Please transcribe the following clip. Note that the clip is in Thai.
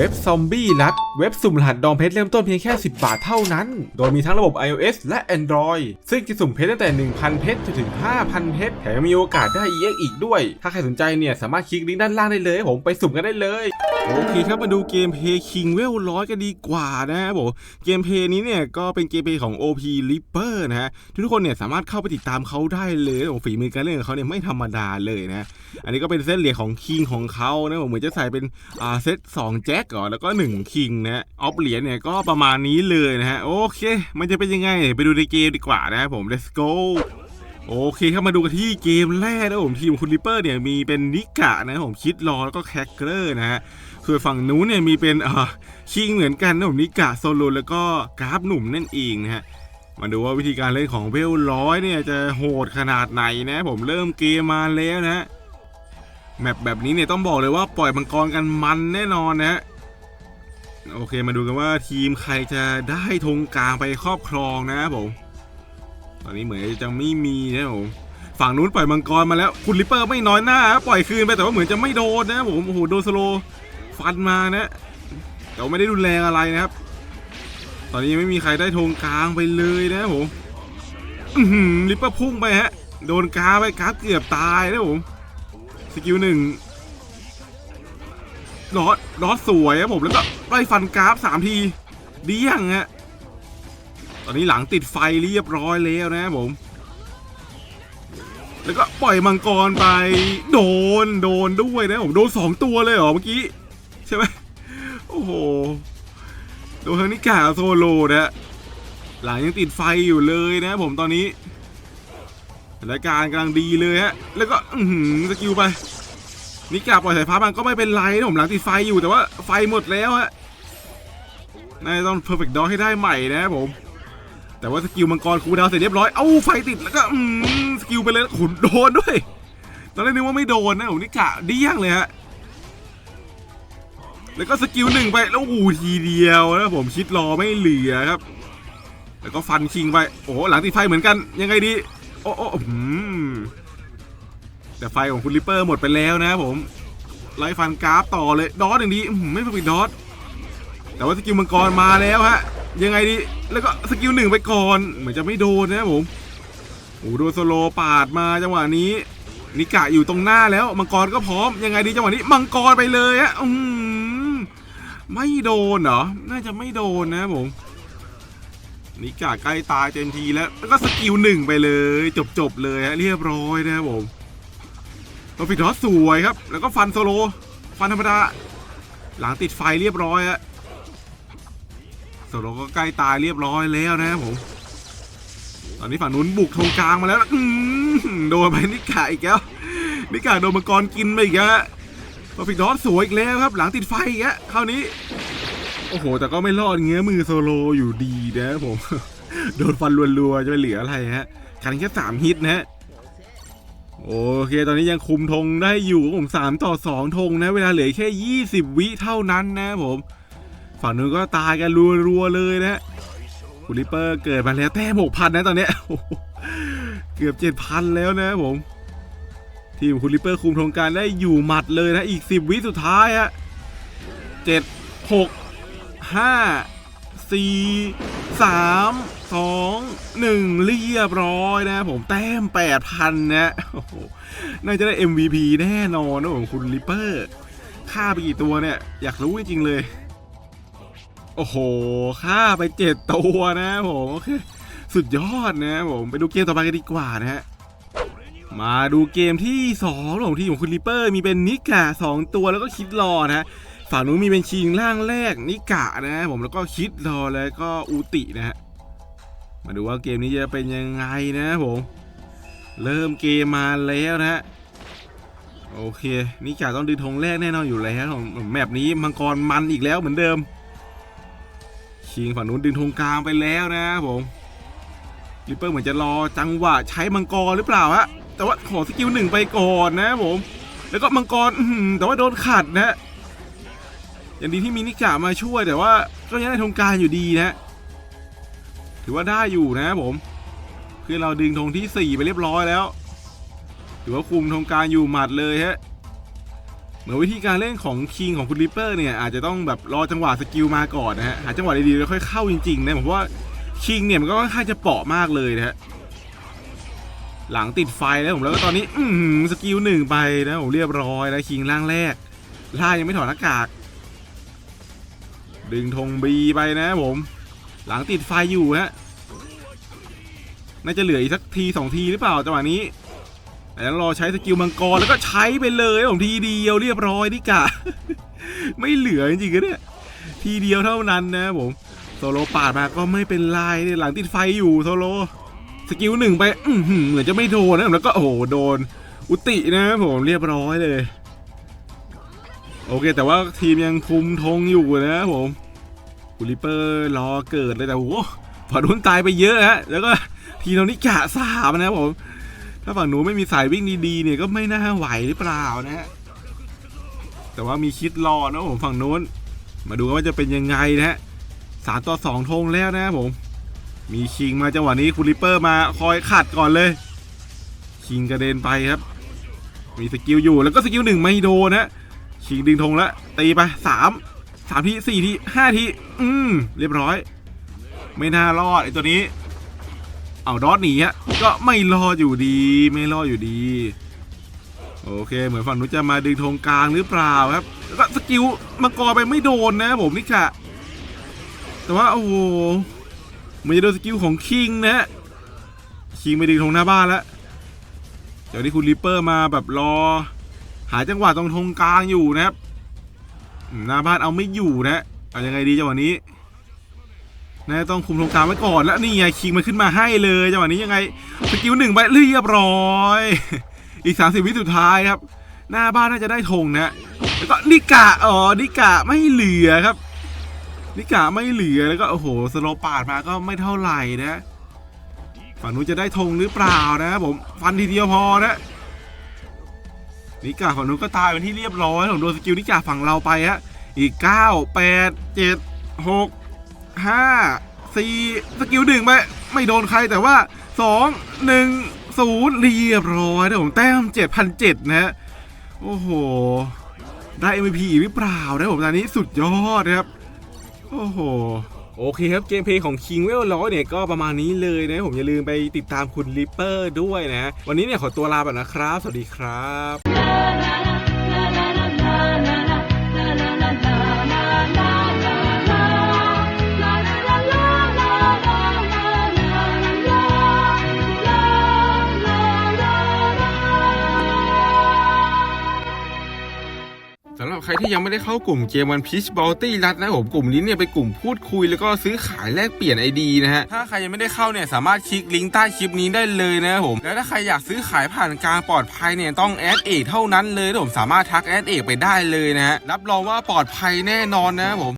ว็บซอมบี้รัด เว็บสุ่มรหัสดองเพชรเริ่มต้นเพียงแค่ 10 บาทเท่านั้น โดยมีทั้งระบบ iOS และ Android ซึ่งจะสุ่มเพชรตั้งแต่ 1,000 เพชรจนถึง 5,000 เพชร แถมยังมีโอกาสได้ EX อีกด้วย ถ้าใครสนใจเนี่ยสามารถคลิกลิงก์ด้านล่างได้เลยผมไปสุ่มกันได้เลยโอเคครับมาดูเกมเพย์คิงเวลร้อยกันดีกว่านะครับผมเกมเพย์นี้เนี่ยก็เป็นเกมเพย์ของ OP Ripper นะฮะทุกคนเนี่ยสามารถเข้าไปติดตามเขาได้เลยโอ้ฝีมือการเล่นของเขาเนี่ยไม่ธรรมดาเลยนะอันนี้ก็เป็นเส้นเหรียญของคิงของเขานะผมเหมือนจะใส่เป็นอ่าเซต2แจ็คก่อนแล้วก็1คิงนะออฟเหรียญเนี่ยก็ประมาณนี้เลยนะฮะโอเค มันจะเป็นยังไงไปดูในเกมดีกว่านะครับผม let's go โอเคครับมาดูกันที่เกมแรกนะผมทีมคุณริปเปอร์เนี่ยมีเป็นนิกะนะผมคิดรอแล้วก็แคคเกอร์นะฮะส่วนฝั่งนู้นเนี่ยมีเป็นอ่าคิงเหมือนกันนะผมนิกะโซโลแล้วก็กราฟหนุ่มนั่นเองนะฮะมาดูว่าวิธีการเล่นของเวลร้อยเนี่ยจะโหดขนาดไหนนะผมเริ่มเกมมาแล้วนะแมปแบบนี้เนี่ยต้องบอกเลยว่าปล่อยมังกรกันมันแน่นอนนะฮะ โอเคมาดูกันว่าทีมใครจะได้ธงกลางไปครอบครองนะผมตอนนี้เหมือนจะไม่มีนะผมฝั่งนู้นปล่อยมังกรมาแล้วคุณลิปเปอร์ไม่น้อยหน้า ปล่อยคืนไปแต่ว่าเหมือนจะไม่โดนนะผมโอ้โหโดนสโลฟันมานะแต่ไม่ได้รุนแรงอะไรนะครับ ตอนนี้ไม่มีใครได้ธงกลางไปเลยนะผมลิปเปอร์พุ่งไปฮะโดนกาไปกาเกือบตายนะผมสกิลหนึ่งลอดลอดสวยครับผมแล้วก็ ไล่ฟันกราฟสามทีเดี้ยงฮะตอนนี้หลังติดไฟเรียบร้อยแล้วนะผม แล้วก็ปล่อยมังกรไป โดนโดนด้วยนะผมโดนสองตัวเลยเหรอเมื่อกี้ ใช่ไหมโอ้โหโดนทางนิกาโซโลนะหลังยังติดไฟอยู่เลยนะผมตอนนี้สถานการณ์กำลังดีเลยฮะ แล้วก็อืสกิลไปนิกาปล่อยสายฟ้ามันก็ไม่เป็นไรนะผมหลังติดไฟอยู่แต่ว่าไฟหมดแล้วฮะ นายต้องเพอร์เฟกต์ดอให้ได้ใหม่นะครับผม แต่ว่าสกิลมังกรคูดาวเสร็จเรียบร้อย เอ้าไฟติดแล้วก็สกิลไปเลยขุนโดนด้วย ตอนแรกนึกว่าไม่โดนนะผมนิกาเดี้ยงเลยฮะ แล้วก็สกิลหนึ่งไปแล้วอ้โหทีเดียวนะผมคิดรอไม่เหลือครับ แล้วก็ฟันคิงไป โอ้หลังติดไฟเหมือนกัน ยังไงดี โอ้โอ้แต่ไฟของคุณลิปเปอร์หมดไปแล้วนะครับผมไล่ฟันกราฟต่อเลย ดอสอย่างนี้อื้อหือไม่ปิดดอส แต่ว่าสกิลมังกรมาแล้วฮะ ยังไงดี แล้วก็สกิลหนึ่งไปก่อน เหมือนจะไม่โดนนะครับผมโอ้โหโดนโซโลปาดมาจังหวะนี้นิกะอยู่ตรงหน้าแล้ว มังกรก็พร้อม ยังไงดีจังหวะนี้ มังกรไปเลยฮะอืมไม่โดนเหรอ น่าจะไม่โดนนะผมนิกาใกล้ตายเต็มทีแล้ว แล้วก็สกิลหนึ่งไปเลย จบจบๆเลยฮะเรียบร้อยนะครับผมตัวฟิทอสสวยครับ แล้วก็ฟันโซโล ฟันธรรมดา หลังติดไฟเรียบร้อยฮะ โซโลก็ใกล้ตายเรียบร้อยแล้วนะครับผม ตอนนี้ฝั่งนู้นบุกธงกลางมาแล้วอืมโดนไปนิกาอีกแล้วนิกาโดนมังกรกินไปอีกแล้วฮะพอฟิกดอสสวยอีกแล้วครับ หลังติดไฟอีกแล้วคราวนี้ โอ้โห แต่ก็ไม่รอดเงี้ยมือโซโลอยู่ดีนะครับผม โดนฟันรัวๆจะไปเหลืออะไรฮะกันแค่สามฮิตนะฮะโอเค ตอนนี้ยังคุมธงได้อยู่ผมสามต่อสองธงนะ เวลาเหลือแค่ยี่สิบวิเท่านั้นนะผม ฝั่งนู้นก็ตายกันรัวๆเลยนะฮะคุณลิปเปอร์เกิดมาแล้วแต้มหกพันนะตอนเนี้ยเกือบเจ็ดพันแล้วนะผม ทีมคุณลิปเปอร์คุมโครงการได้อยู่หมัดเลยนะอีก10วิสุดท้ายฮะเจ็ดหกห้าสี่สามสองหนึ่งเรียบร้อยนะผมแต้มแปดพันนะโอ้โหน่าจะได้ MVP แน่นอนนะผมคุณลิปเปอร์ฆ่าไปกี่ตัวเนี่ย อยากรู้จริงเลย โอ้โหฆ่าไปเจ็ดตัวนะผมโอเคสุดยอดนะผมไปดูเกมต่อไปกันดีกว่านะฮะมาดูเกมที่2ของทีมของคุณลิปเปอร์ มีเป็นนิกะ2ตัวแล้วก็คิดรอนะฝั่งนู้นมีเป็นชิงล่างแรกนิกะนะฮะผมแล้วก็คิดรอแล้วก็อูตินะฮะมาดูว่าเกมนี้จะเป็นยังไงนะผมเริ่มเกมมาแล้วนะฮะโอเคนิกะต้องดึงธงแรกแน่นอนอยู่แล้วของแมปนี้มังกรมันอีกแล้วเหมือนเดิม ชิงฝั่งนู้นดึงธงกลางไปแล้วนะผมลิปเปอร์เหมือนจะรอจังหวะใช้มังกรหรือเปล่าฮะแต่ว่าขอสกิลหนึ่งไปก่อนนะผม แล้วก็มังกรแต่ว่าโดนขัดนะอย่างดีที่มีนิกามาช่วยแต่ว่าก็ยังได้ทงกลารอยู่ดีนะ ถือว่าได้อยู่นะผมคือเราดึงธงที่ 4 ไปเรียบร้อยแล้วถือว่าคุมธงกลารอยู่หมัดเลยฮะ มือนมือนวิธีการเล่นของคิงของคุณริปเปอร์เนี่ยอาจจะต้องแบบรอจังหวะสกิลมาก่อนนะฮะหาจังหวะดีๆแล้วค่อยเข้าจริงๆนะผมว่าคิงเนี่ยมันก็ค่อนข้างจะเปราะมากเลยนะฮะหลังติดไฟแล้วผมแล้วก็ตอนนี้ อืสกิลหนึ่งไปนะผมเรียบร้อยแล้วคิงร่างแรกล่ายังไม่ถอดหน้ากาก ดึงธงบีไปนะผม หลังติดไฟอยู่ฮะน่าจะเหลืออีกสักทีสองทีหรือเปล่าจังหวะนี้ แต่ต้องรอใช้สกิลมังกรแล้วก็ใช้ไปเลยผมทีเดียวเรียบร้อยนี่กะ ไม่เหลือจริงๆนเนี่ยทีเดียวเท่านั้นนะผมโซโลปาดมาก็ไม่เป็นไรเนี่ยหลังติดไฟอยู่โซโลสกิลหนึ่งไปเหมือนจะไม่โดนนะแล้วก็โอ้โหโดน อุตินะผมเรียบร้อยเลย โอเค แต่ว่าทีมยังคุมธงอยู่นะผมกูริเปอร์รอเกิดเลยแต่โอ้โหฝั่งนู้นตายไปเยอะฮะแล้วก็ทีมเรานี่กะสามนะผม ถ้าฝั่งหนูไม่มีสายวิ่งดีๆเนี่ยก็ไม่น่าไหวหรือเปล่านะฮะแต่ว่ามีคิดรอนะผมฝั่งนู้น มาดูว่าจะเป็นยังไงนะฮะสามต่อสองธงแล้วนะครับผม มีคิงมาจังหวะนี้คุณริปเปอร์มาคอยขัดก่อนเลย คิงกระเด็นไปครับ มีสกิลอยู่แล้วก็สกิลหนึ่งไม่โดนนะคิงดึงธงแล้วตีไปสามสามทีสี่ทีห้าทีอืมเรียบร้อย ไม่น่ารอดไอ้ตัวนี้ เอาดอทหนีฮะก็ไม่รออยู่ดี ไม่รออยู่ดี โอเค เหมือนฝั่งนู้นจะมาดึงธงกลางหรือเปล่าครับแล้วก็สกิลมังกรไปไม่โดนนะผมนี่ค่ะ แต่ว่าโอ้โหมันจะโดนสกิลของคิงนะฮะคิงไปดึงธงหน้าบ้านแล้วเดี๋ยวนี้คุณริปเปอร์มาแบบรอ หาจังหวะตรงธงกลางอยู่นะครับหน้าบ้านเอาไม่อยู่นะเอายังไงดีจังหวะนี้ นะต้องคุมตรงกลางไว้ก่อนแล้วนี่ไงคิงมันขึ้นมาให้เลยจังหวะนี้ยังไงสกิลหนึ่งไปเรียบร้อย อีก30วิสุดท้ายครับ หน้าบ้านน่าจะได้ธงนะแล้วก็นิกะอ๋อนิกะไม่เหลือครับนิกะไม่เหลือแล้วก็โอ้โหสโลปาดมาก็ไม่เท่าไหร่นะฝั่งนู้นจะได้ธงหรือเปล่านะผมฟันทีเดียวพอนะนิกะฝั่งนู้นก็ตายเป็นที่เรียบร้อยผมโดนสกิลนิกะฝั่งเราไปฮะอีก 9 8 7 6 ห้าสี่สกิลหนึ่งไปไม่โดนใครแต่ว่าสองหนึ่งศูนย์เรียบร้อยนะผมแต้มเจ็ดพันเจ็ดนะฮะโอ้โห ได้ MVP อีกหรือเปล่านะผมตอนนี้สุดยอดนะครับ โอ้โหโอเคครับเกมเพลย์ของ King w e l ร้อยเนี่ยก็ประมาณนี้เลยนะผมอย่าลืมไปติดตามคุณลิปเปอร์ด้วยนะ วันนี้เนี่ยขอตัวลาไปนะครับ สวัสดีครับ ที่ยังไม่ได้เข้ากลุ่มเกมวันพีชบอลตี้รัดนะผมกลุ่มนี้เนี่ยเป็นกลุ่มพูดคุยแล้วก็ซื้อขายแลกเปลี่ยนไอดีนะฮะถ้าใครยังไม่ได้เข้าเนี่ยสามารถคลิกลิงก์ใต้คลิปนี้ได้เลยนะครับผมแล้วถ้าใครอยากซื้อขายผ่านการปลอดภัยเนี่ยต้องแอดเอกเท่านั้นเลยผมสามารถทักแอดเอกไปได้เลยนะฮะรับรองว่าปลอดภัยแน่นอนนะผม